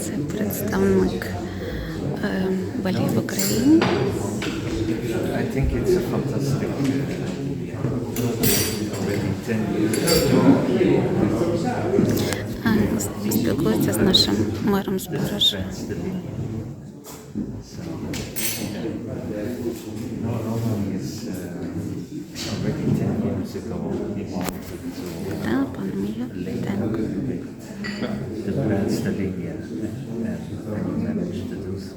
Це представник е, балів в Україні. I think it's a fantastic already 10 years ago. А, спілкується з нашим мером з Парижа. No, economy then the plans that India and to do so.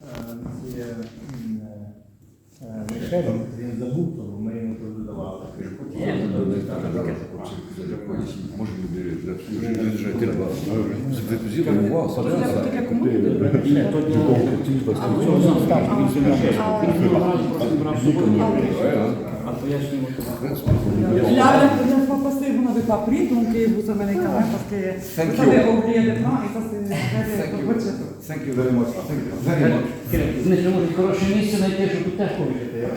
Uh, in, uh, the book Moi, je l'ai j'ai déjà été là-bas. Ça me fait plaisir de le voir, ça vient, ça. Là, la première fois passée, vous n'avez pas pris, donc euh, vous amenez quand même parce que Thank vous you. avez oublié le plan et ça c'est très Thank you. votre Thank you very much. Thank you very much. Вони ж можуть хороше місце знайти, щоб тут теж повірити.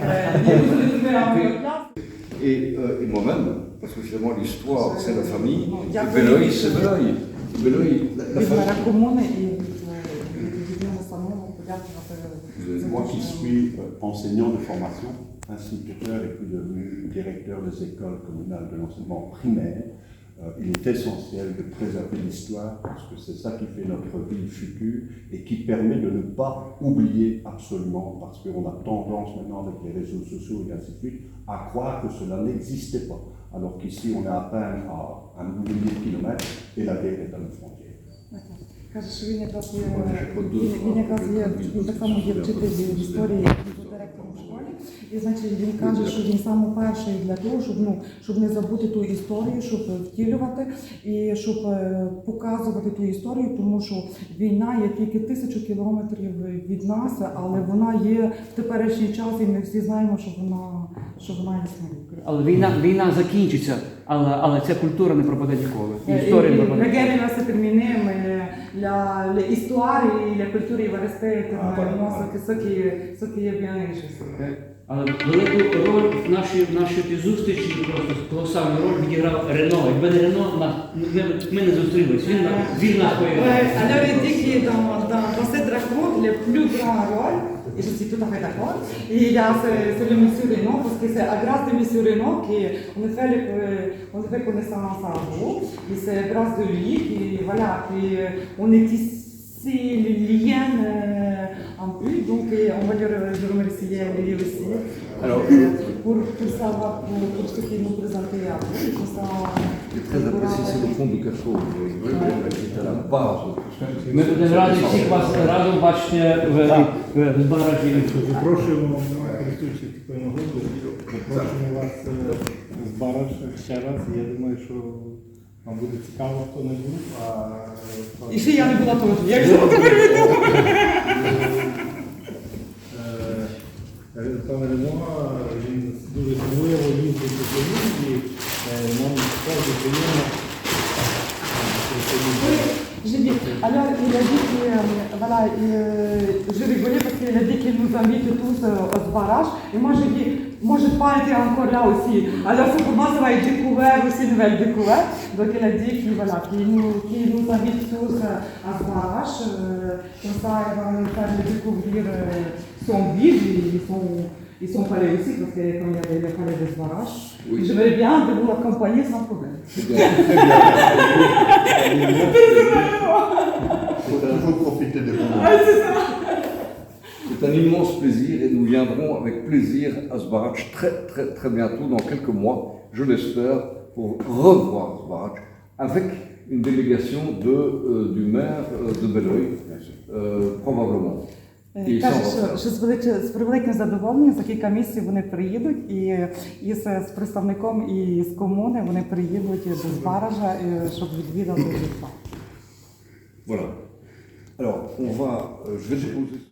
Euh, et, moi-même, parce que finalement l'histoire, c'est la famille, et c'est Beloï. La. Moi qui suis euh, enseignant de formation, instituteur et puis devenu directeur des écoles communales de l'enseignement primaire, il est essentiel de préserver l'histoire parce que c'est ça qui fait notre vie future et qui permet de ne pas oublier absolument parce qu'on a tendance maintenant avec les réseaux sociaux et ainsi de suite à croire que cela n'existait pas. Alors qu'ici on est à peine à un millier de kilomètres et la guerre est à nos frontières. Каже, що він якраз є, він, він якраз є, він так само є вчитель з історії і директором В школі. І значить він каже, що він саме перший для того, щоб ну щоб не забути ту історію, щоб втілювати і щоб е, показувати ту історію, тому що війна є тільки тисячу кілометрів від нас, але вона є в теперішній час, і ми всі знаємо, що вона що вона існує. Але війна, війна закінчиться, але, але ця культура не пропаде ніколи. І історія не пропаде. la, l'histoire et la culture il va rester éternellement ce, que- ce, qui, ce est. Але велику роль в нашій, нашій зустрічі, просто колосальну роль відіграв Рено. Якби не Рено, ми, не зустрілись. Він, на- він нас alors il dit que dans, dans, dans cette rencontre, le plus grand rôle, et je suis tout à fait d'accord, il a c'est, le monsieur Renaud, parce que c'est à grâce de monsieur Renaud qu'on a fait, euh, on a fait connaissance à vous, et c'est grâce de lui que, voilà, euh, on est ici les liens euh, en plus, donc euh, on va le, le remercier à lui aussi. Alors- euh, pour, pour savoir, pour, pour ce qu'il nous présentait est très apprécié, c'est le fond de Carrefour, qui est à la base. Ми будемо раді всіх вас разом бачити в, в. Запрошуємо, користуючись такою нагодою, запрошуємо вас е, в Бараш ще раз. Я думаю, що вам буде цікаво, хто не був. І ще я не була теж. Я вже переведу. Е, Пан Рено, він дуже сміливо їздить до Києві, і е, нам справді приємно. J'ai dit, alors il a dit que, euh, voilà, euh, je rigolais parce qu'il a dit qu'il nous invite tous euh, au barrage. Et moi j'ai dit, moi je pas été encore là aussi. Alors c'est pour moi ça va être découvert aussi, une nouvelle découverte. Donc il a dit qu'il voilà, qu'il nous, qu'il nous invite tous euh, à ce barrage. Euh, comme ça, il va nous faire découvrir euh, son ville et son, et son palais aussi, parce que quand il y avait le palais de barrage, Oui. j'aimerais bien de vous accompagner sans problème. C'est bien, très bien. Il faut toujours profiter des moments. C'est un immense plaisir et nous viendrons avec plaisir à Sbarac très très très bientôt, dans quelques mois, je l'espère, pour revoir Sbarac avec une délégation de, euh, du maire euh, de Belleuil, euh, probablement. Е, І Каже, що, що з, велич- з превеликим задоволенням за кілька місяців вони приїдуть і, і з, з представником і з комуни вони приїдуть до Збаража, щоб відвідати житла. Voilà. Alors, on va, euh, je vais.